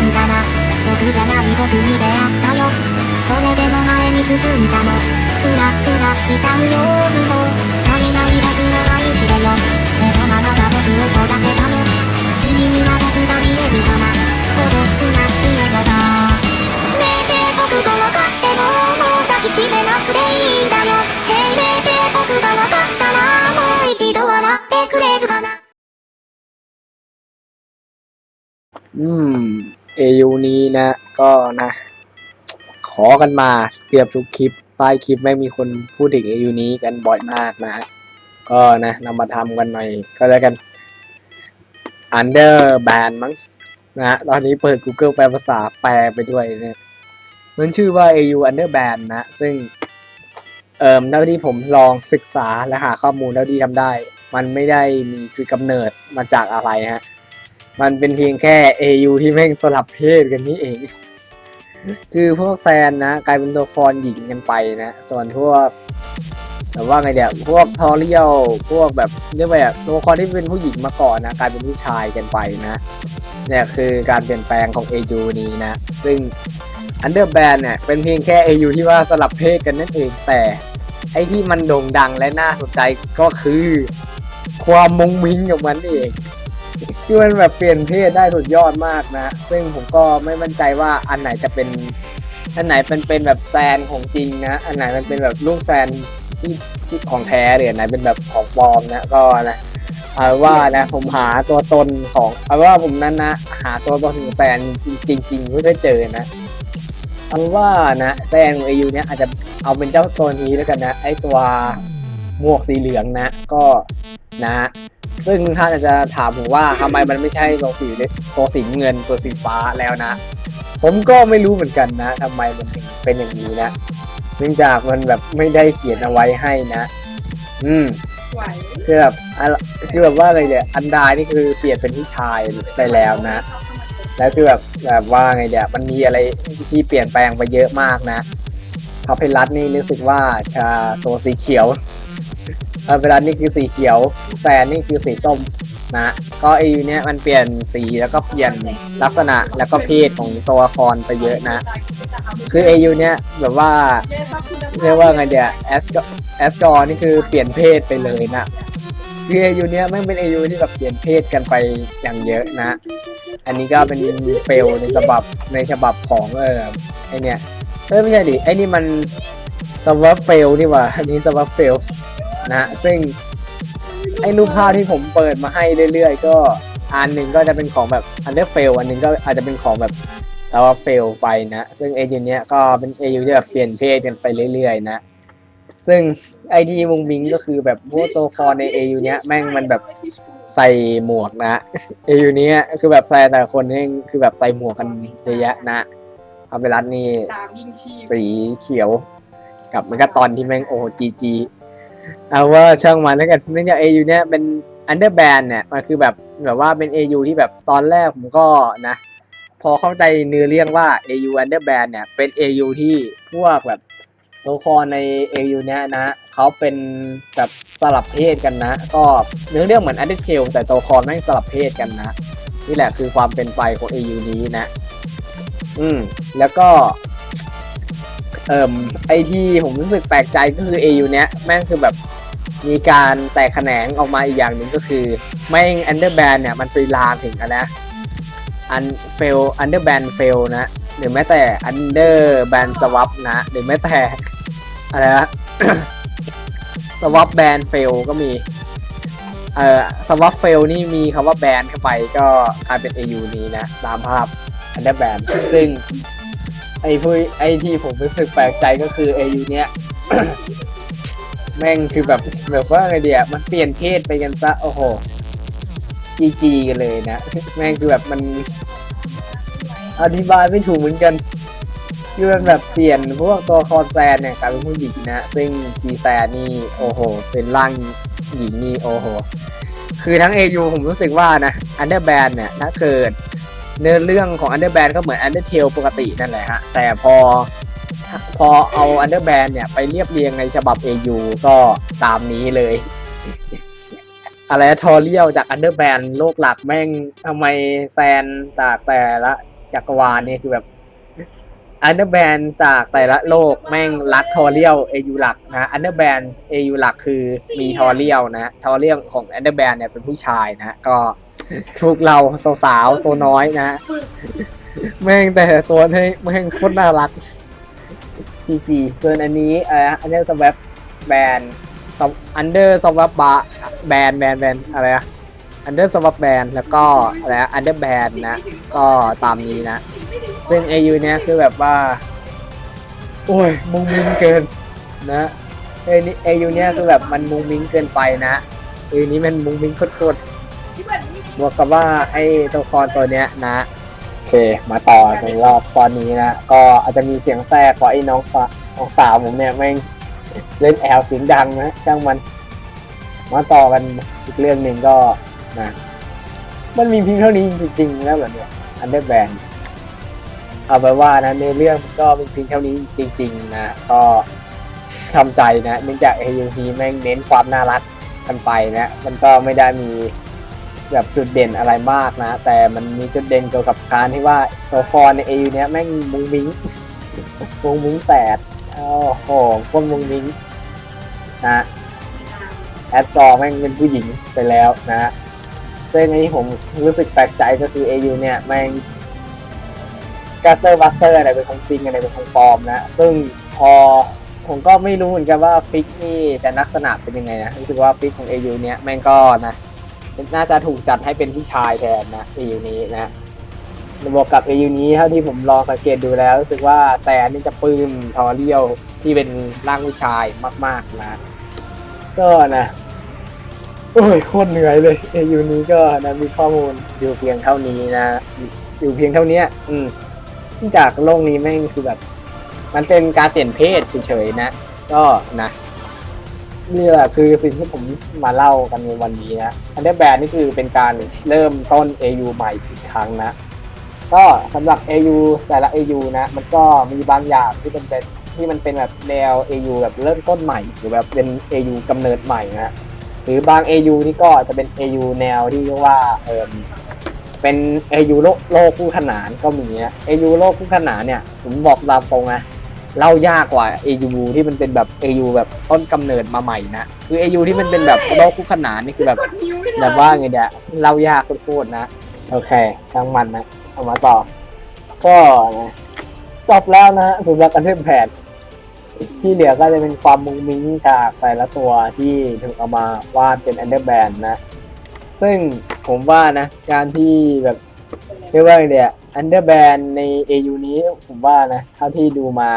んだな。僕じゃない僕に出会ったよ。それでも前に進んだの。クラクラしちゃうよも。足りない僕の愛してよ。目のままが僕を育てたの君には僕が見えるかな。孤独な家だねえねえ僕が分かってももう抱きしめなくていいんだよ。へいねえねえ僕が分かったらもう一度笑ってくれるかな。อืม AU นี้นะ ก็นะ ขอกันมาเกือบทุกคลิปใต้คลิปไม่มีคนพูดถึง AU นี้กันบ่อยมากนะ ก็นะนำมาทำกันหน่อยก็แล้วกัน Under Band มั้งนะตอนนี้เปิด Google แปลภาษาแปลไปด้วยเนี่ยมันชื่อว่า AU Under Band นะ ซึ่งเอ่อเท่าที่ผมลองศึกษาและหาข้อมูลเท่าที่ทำได้ มันไม่ได้มีจุดกำเนิดมาจากอะไรฮะ มันเป็นเพียงแค่ AU ที่แม่งสลับเพศกันนี่เอง คือพวกแซนนะ กลายเป็นตัวละครหญิงกันไปนะ ส่วนพวกแต่ว่าไงเดี๋ยวพวกทอเรียลพวกแบบเรียกว่าแบบตัวละครที่เป็นผู้หญิงมาก่อนนะกลายเป็นผู้ชายกันไปนะเนี่ยคือการเปลี่ยนแปลงของ AU นี้นะ ซึ่ง Underband เนี่ยเป็นเพียงแค่ AU ที่ว่าสลับเพศกันนั่นเองแต่ไอ้ที่มันโด่งดังและน่าสนใจก็คือ ความมุงมิงของมันเอง ที่มันแบบเปลี่ยนเพศได้สุดยอดมากนะ ซึ่งผมก็ไม่มั่นใจว่าอันไหนจะเป็น อันไหนเป็นเป็นแบบแซนของจริงนะ อันไหนมันเป็นแบบลูกแซนที่ที่ของแท้หรืออันไหนเป็นแบบของปลอมนะก็นะเอาว่านะผมหาตัวตนของเอาว่าผมนั้นนะ หาตัวตนของแซนจริงจริงๆไม่ได้เจอนะเอาว่านะแซนของอยุเนี้ยอาจจะเอาเป็นเจ้าตัวนี้แล้วกันนะไอตัวหมวกสีเหลืองนะ ก็นะ ซึ่งท่านอาจจะถามผมว่าทำไมมันไม่ใช่ตัวสีเหลืองตัวสีเงินตัวสีฟ้าแล้วนะ ผมก็ไม่รู้เหมือนกันนะทำไมมันถึงเป็นอย่างนี้นะเนื่องจากมันแบบไม่ได้เขียนเอาไว้ให้นะ อืมไหวคือแบบอะไรคือแบบว่าอะไรเนี่ยอันดานี่คือเปลี่ยนเป็นผู้ชายไปแล้วนะ แล้วคือแบบแบบว่าไงเดี๋ยวมันมีอะไรที่เปลี่ยนแปลงไปเยอะมากนะพาเพลัสนี่รู้สึกว่าจะตัวสีเขียว พาเพลัสนี่คือสีเขียว แซนนี่คือสีส้มนะ ก็ไอ้เนี้ยมันเปลี่ยนสีแล้วก็เปลี่ยนลักษณะแล้วก็เพศของตัวละครไปเยอะนะ คือเอยูเนี้ยแบบว่าเรียกว่าไงเดียแอสกแอสกอร์นี่คือเปลี่ยนเพศไปเลยนะคือเอยูเนี้ยไม่เป็นเอยูที่แบบเปลี่ยนเพศกันไปอย่างเยอะนะ อันนี้ก็เป็นเฟลในฉบับในฉบับของเออไอเนี้ยเออไม่ใช่ดิไอนี่มันสวับเฟลนี่หว่าอันนี้สวับเฟล นะซึ่งไอ้รูปภาพที่ผมเปิดมาให้เรื่อยๆ ก็อันหนึ่งก็จะเป็นของแบบอันเดอร์เฟลอันหนึ่งก็อาจจะเป็นของแบบแต่ว่าเฟลไปนะ ซึ่งเอยูเนี้ยก็เป็นเอยูที่แบบเปลี่ยนเพศกันไปเรื่อยๆ นะ ซึ่งไอดีมุงมิงก็คือแบบพวกตัวครในเอยูเนี้ยแม่งมันแบบใส่หมวกนะเอยูเนี้ยคือแบบใส่แต่ละคนนี่คือแบบใส่หมวกกันเยอะแยะนะเอาไปรัดนี่สีเขียว กับมันก็ตอนที่แม่งโอ้จีจี เอาว่าช่างมันแล้วกันเนื่องจากเอยูเนี้ยเป็นอันเดอร์แบนเนี่ยมันคือแบบแบบว่าเป็นเอยูที่แบบตอนแรกผมก็นะ พอเข้าใจเนื้อเรื่องว่า AU Underband เนี่ยเป็น AU ที่พวกแบบตัวละครใน AU เนี้ยนะเขาเป็นแบบสลับเพศกันนะ ก็เนื้อเรื่องเหมือน Undertale แต่ตัวละครแม่งสลับเพศกันนะ นี่แหละคือความเป็นไปของ AU นี้นะ อืมแล้วก็ เอ่มไอที่ผมรู้สึกแปลกใจก็คือ AU เนี้ยแม่งคือแบบมีการแตกแขนงออกมาอีกอย่างหนึ่งก็คือ แม่ง Underband เนี่ยมันไปลามถึงนะอันเฟลอันเดอร์แบนเฟลนะ หรือแม้แต่อันเดอร์แบนสวับนะ หรือแม้แต่อะไรนะสวับแบนเฟลก็มีเอ่อสวับเฟลนี่มีคำว่าแบนเข้าไปก็กลายเป็น AU นี้นะ ตามภาพอันเดอร์แบนซึ่ง ไอ้ผู้ไอ้ที่ผมรู้สึกแปลกใจก็คือ AU เนี้ย แม่งคือแบบแบบว่าไงเดียมันเปลี่ยนเพศไปกันซะโอ้โหจีจีกันเลยนะ แม่งคือแบบมัน อธิบายไม่ถูกเหมือนกันคือมันแบบเปลี่ยนพวกตัวคอนแซนเนี่ยกลายเป็นผู้หญิงนะ ซึ่งจีแซนนี่โอ้โห เป็นร่างหญิงนี่โอ้โห คือทั้ง AU ผมรู้สึกว่านะ Underband เนี่ยถ้าเกิด เนื้อเรื่องของ Underband ก็เหมือน Undertale ปกตินั่นแหละฮะ แต่พอพอเอา Underband เนี่ย ไปเรียบเรียงในฉบับ AU ก็ตามนี้เลย อะไรทอเรียลจากอันเดอร์แบนโลกหลักแม่งทำไมแซนจากแต่ละจักรวาลเนี่ยคือแบบอันเดอร์แบนจากแต่ละโลกแม่งรักทอเรียลเอยูหลักนะอันเดอร์แบนเอยูหลักคือมีทอเรียลนะทอเรียลของอันเดอร์แบนเนี่ยเป็นผู้ชายนะก็ ทุกเราสาวๆตัวน้อยนะแม่งแต่ตัวนี้แม่งโคตรน่ารักจีจีส่วนอันนี้เอ่ออันเดอร์สวับแบนอันเดอร์สวับบาแบนแบนแบนอะไรอะอันเดอร์สวับแบนแล้วก็อะไรอันเดอร์แบนนะ ก็ตามนี้นะ ซึ่ง AU เนี้ยคือแบบว่า โอ้ยมุงมิงเกินนะเอ้ยนี่ AU เนี้ยคือแบบมันมุงมิงเกินไปนะ AU นี้มันมุงมิงโคตรๆ บวกกับว่าไอ้ตัวละครตัวเนี้ยนะ โอเค มาต่อในรอบตอนนี้นะ ก็อาจจะมีเสียงแทรกเพราะไอ้น้องฝาน้องสาวผมเนี่ยแม่งเล่นแอลเสียงดังนะช่างมัน มาต่อกันอีกเรื่องหนึ่งก็นะ มันมีเพียงเท่านี้จริงๆแล้วแบบเนี้ยอันเดอร์แบนเอาไปว่านะในเรื่องก็มีเพียงเท่านี้จริง ๆ นะก็ทำใจนะเนื่องจาก AUP แม่งเน้นความน่ารักกันไปนะ มันก็ไม่ได้มี แบบจุดเด่นอะไรมากนะ แต่มันมีจุดเด่นเกี่ยวกับการที่ว่าตัวครใน AU เนี้ยแม่งมุงมิงมุงมิงแสดโอ้โหคนมุงมิงนะแอดจอแม่งเป็นผู้หญิงไปแล้วนะซึ่งอันนี้ผมรู้สึกแปลกใจก็คือ AU เนี่ยแม่งกาเตอร์บัสเตอร์อะไรเป็นของจริงอะไรเป็นของปลอมนะ ซึ่งพอผมก็ไม่รู้เหมือนกันว่าฟิกนี่จะลักษณะเป็นยังไงนะรู้สึกว่าฟิกของ AU เนี้ยแม่งก็นะ น่าจะถูกจัดให้เป็นผู้ชายแทนนะ AU นี้นะบวกกับ AU นี้เท่าที่ผมลองสังเกตดูแล้วรู้สึกว่าแซนนี่จะปลื้มทอเรียวที่เป็นร่างผู้ชายมาก ๆ นะ ก็นะโอ้ยโคตรเหนื่อยเลย AU นี้ก็นะมีข้อมูลอยู่เพียงเท่านี้นะ อยู่เพียงเท่านี้อืมจากโลกนี้แม่งคือแบบ มันเป็นการเปลี่ยนเพศเฉยๆนะ ก็นะ นี่แหละคือสิ่งที่ผมมาเล่ากันในวันนี้นะอันเดอร์แบนนี่คือเป็นการเริ่มต้น AU ใหม่อีกครั้งนะ ก็สำหรับ AU แต่ละ AU นะ มันก็มีบางอย่างที่เป็นเป็นที่มันเป็นแบบแนว AU แบบเริ่มต้นใหม่ หรือแบบเป็น AU กำเนิดใหม่นะหรือบาง AU นี่ก็จะเป็น AU แนวที่เรียกว่าเออเป็น AU โลกโลกคู่ขนานก็มีนะ AU โลกคู่ขนานเนี่ยผมบอกตามตรงนะ เล่ายากกว่า AU ที่มันเป็นแบบ AU แบบต้นกำเนิดมาใหม่นะ คือ AU ที่มันเป็นแบบโลกคู่ขนานนี่คือแบบแบบว่าไงเดียเล่ายากโคตรๆนะ โอเค ช่างมันนะ เอามาต่อ ก็นะจบแล้วนะสำหรับการเล่นแผนที่เหลือก็จะเป็นความมุงมิ้งจากแต่ละตัวที่ถูกเอามาวาดเป็นอันเดอร์แบนนะ ซึ่งผมว่านะ การที่แบบ เรียกว่าไงเนี่ยอันเดอร์แบนใน AU นี้ผมว่านะ เท่าที่ดูมา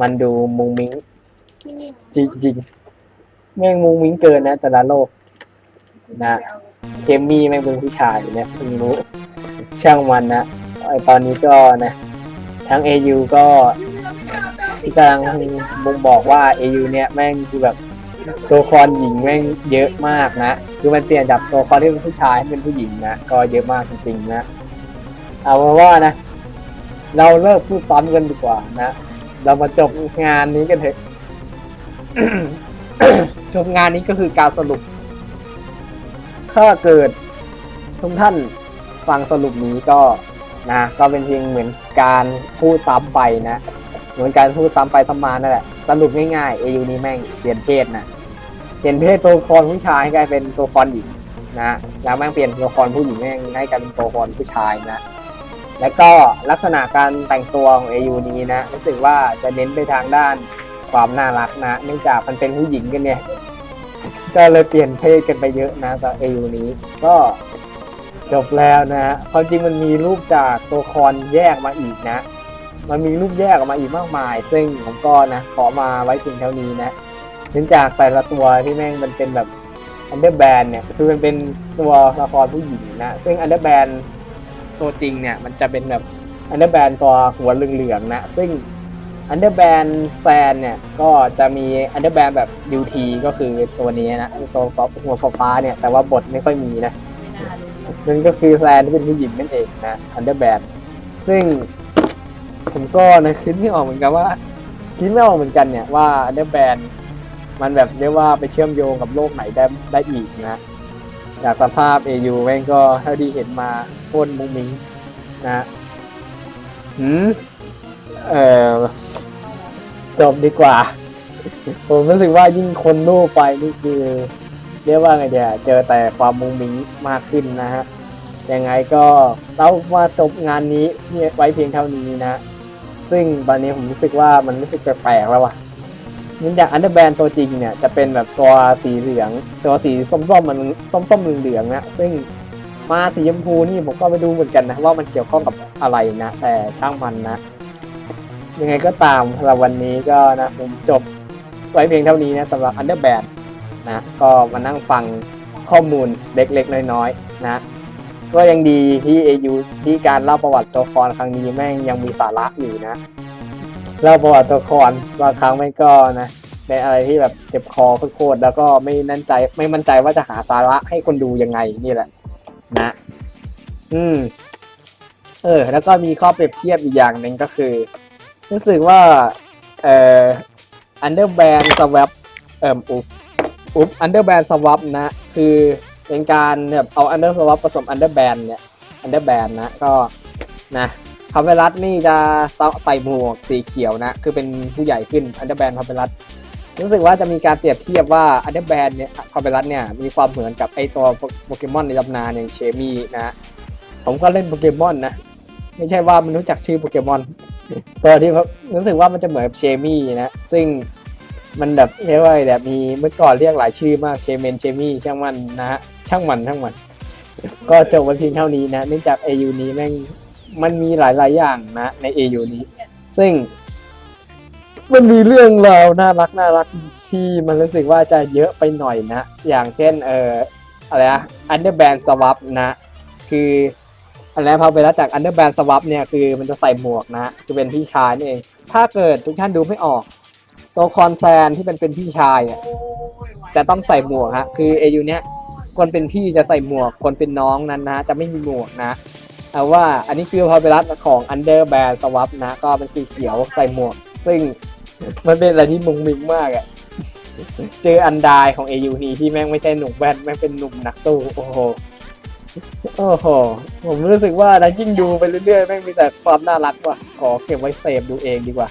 มันดูมุงมิ้งจริงๆแม่งมุงมิ้งเกินนะแต่ละโลก นะเคมมี่แม่งเป็นผู้ชายเนี่ยเพิ่งรู้ช่างมันนะไอตอนนี้ก็นะ ทั้ง AU ก็กำลังบ่งบอกว่า AU เนี่ยแม่งคือแบบ ตัวละครหญิงแม่งเยอะมากนะ คือมันเปลี่ยนจากตัวละครที่เป็นผู้ชายให้เป็นผู้หญิงนะ ก็เยอะมากจริงๆนะ เอาเป็นว่านะ เราเลิกพูดซ้ำกันดีกว่านะ เรามาจบงานนี้กันเถอะจบงานนี้ก็คือการสรุป ถ้าเกิดทุกท่านฟังสรุปนี้ก็นะ ก็เป็นเพียงเหมือนการพูดซ้ำไปนะ เหมือนการพูดซ้ำไปซ้ำมานั่นแหละ สรุปง่ายๆ AU นี้แม่งเปลี่ยนเพศนะ เปลี่ยนเพศตัวละครผู้ชายให้กลายเป็นตัวละครหญิงนะแล้วแม่งเปลี่ยนตัวละครผู้หญิงให้ให้กลายเป็นตัวละครผู้ชายนะ แล้วก็ลักษณะการแต่งตัวของ AU นี้นะรู้สึกว่าจะเน้นไปทางด้านความน่ารักนะเนื่องจากมันเป็นผู้หญิงกันเนี่ยก็เลยเปลี่ยนเพศกันไปเยอะนะกับ AU นี้ก็จบแล้วนะฮะความจริงมันมีรูปจากตัวละครแยกมาอีกนะ มันมีรูปแยกออกมาอีกมากมาย ซึ่งผมก็นะขอมาไว้เพียงเท่านี้นะ เนื่องจากแต่ละตัวที่แม่งมันเป็นแบบอันเดอร์แบนเนี่ยคือมันเป็นตัวละครผู้หญิงนะ ซึ่งอันเดอร์แบนตัวจริงเนี่ยมันจะเป็นแบบอันเดอร์แบนตัวหัวเหลืองๆนะ ซึ่งอันเดอร์แบนแฟนเนี่ยก็จะมีอันเดอร์แบนแบบดิวทีก็คือตัวนี้นะตัวหัวฟ้าเนี่ย แต่ว่าบทไม่ค่อยมีนะนั่นก็คือแฟนที่เป็นผู้หญิงนั่นเองนะอันเดอร์แบนซึ่งผมก็นะคิดไม่ออกเหมือนกันว่า คิดไม่ออกเหมือนกันเนี่ยว่าอันเดอร์แบน มันแบบเรียกว่าไปเชื่อมโยงกับโลกไหนได้ได้อีกนะจากสภาพ AU แม่งก็เท่าที่เห็นมาโคตรมุงมิงนะหืมเออจบดีกว่า ผมรู้สึกว่ายิ่งคนโลกไปนี่คือ เรียกว่าไงเดียเจอแต่ความมุงมิงมากขึ้นนะฮะยังไงก็เรามาจบงานนี้ไว้เพียงเท่านี้นะ ซึ่งตอนนี้ผมรู้สึกว่ามันรู้สึกแปลกๆแล้วว่ะ เนื่องจากอันเดอร์แบนตัวจริงเนี่ยจะเป็นแบบตัวสีเหลือง ตัวสีส้มๆมันส้มๆเหลืองๆนะซึ่งมาสีชมพูนี่ผมก็ไม่ดูเหมือนกันนะว่ามันเกี่ยวข้องกับอะไรนะแต่ช่างมันนะยังไงก็ตามสำหรับวันนี้ก็นะผมจบไว้เพียงเท่านี้นะสำหรับอันเดอร์แบนนะก็มานั่งฟังข้อมูลเล็กๆ น้อยๆนะก็ยังดีที่เอยูที่การเล่าประวัติตัวละครครั้งนี้แม่งยังมีสาระอยู่นะ เล่าประวัติตัวละครบางครั้งแม่ก็นะเป็นอะไรที่แบบเจ็บคอโคตรแล้วก็ไม่นั่นใจไม่มั่นใจว่าจะหาสาระให้คนดูยังไงนี่แหละ นะ อืม เออ แล้วก็มีข้อเปรียบเทียบอีกอย่างหนึ่งก็คือ รู้สึกว่า เอ่อ underband swap เอ่ออุ๊บอุ๊บ underband swap นะ คือเป็นการแบบเอา under swap ผสม underband เนี่ย underband นะก็นะ พาเวรัสนี่จะใส่หมวกสีเขียวนะ คือเป็นผู้ใหญ่ขึ้น underband พาเวรัสรู้สึกว่าจะมีการเปรียบเทียบว่า underband เนี่ยพาเวรัสเนี่ยมีความเหมือนกับไอตัวโปเกมอนในตำนานอย่างเชมี่นะผมก็เล่นโปเกมอนนะ ไม่ใช่ว่ามันรู้จักชื่อโปเกมอนตัวที่รู้สึกว่ามันจะเหมือนกับเชมี่นะซึ่งมันแบบเรียกว่าแบบมีเมื่อก่อนเรียกหลายชื่อมากเชเมนเชมี่ช่างมันนะฮะช่างมันช่างมัน ก็จบไว้เพียงเท่านี้นะเนื่องจาก AU นี้แม่ง มันมีหลาย ๆ อย่างนะ ใน AU นี้ ซึ่ง มันมีเรื่องราวน่ารักน่ารักที่มันรู้สึกว่าจะเยอะไปหน่อยนะ อย่างเช่นเอ่ออะไรอะ Underband Swap นะ คืออะไรนะพอไปแล้วจาก Underband Swap เนี่ยคือมันจะใส่หมวกนะคือเป็นพี่ชายนี่เองถ้าเกิดทุกท่านดูไม่ออก ตัวคอนแซนที่เป็นเป็นพี่ชายอะจะต้องใส่หมวกฮะคือเอยูเนี้ยคนเป็นพี่จะใส่หมวก คนเป็นน้องนั้นนะจะไม่มีหมวกนะ เอาว่าอันนี้คือพอไปรัดของ Underband Swap นะ ก็เป็นสีเขียวใส่หมวก ซึ่งมันเป็นอะไรที่มุงมิงมากอะ เจออันดายของ AU นี้ที่แม่งไม่ใช่หนุ่มแว่นแม่งเป็นหนุ่มนักสู้โอ้โหโอ้โห ผมรู้สึกว่านะยิ่งดูไปเรื่อยๆ แม่งมีแต่ความน่ารักว่ะ ขอเก็บไว้เซฟดูเองดีกว่า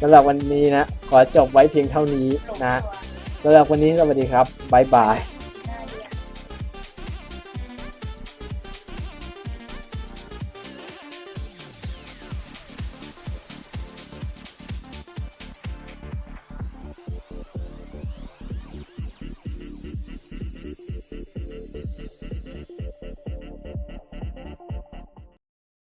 สำหรับวันนี้นะ ขอจบไว้เพียงเท่านี้นะสำหรับวันนี้สวัสดีครับ บ๊ายบาย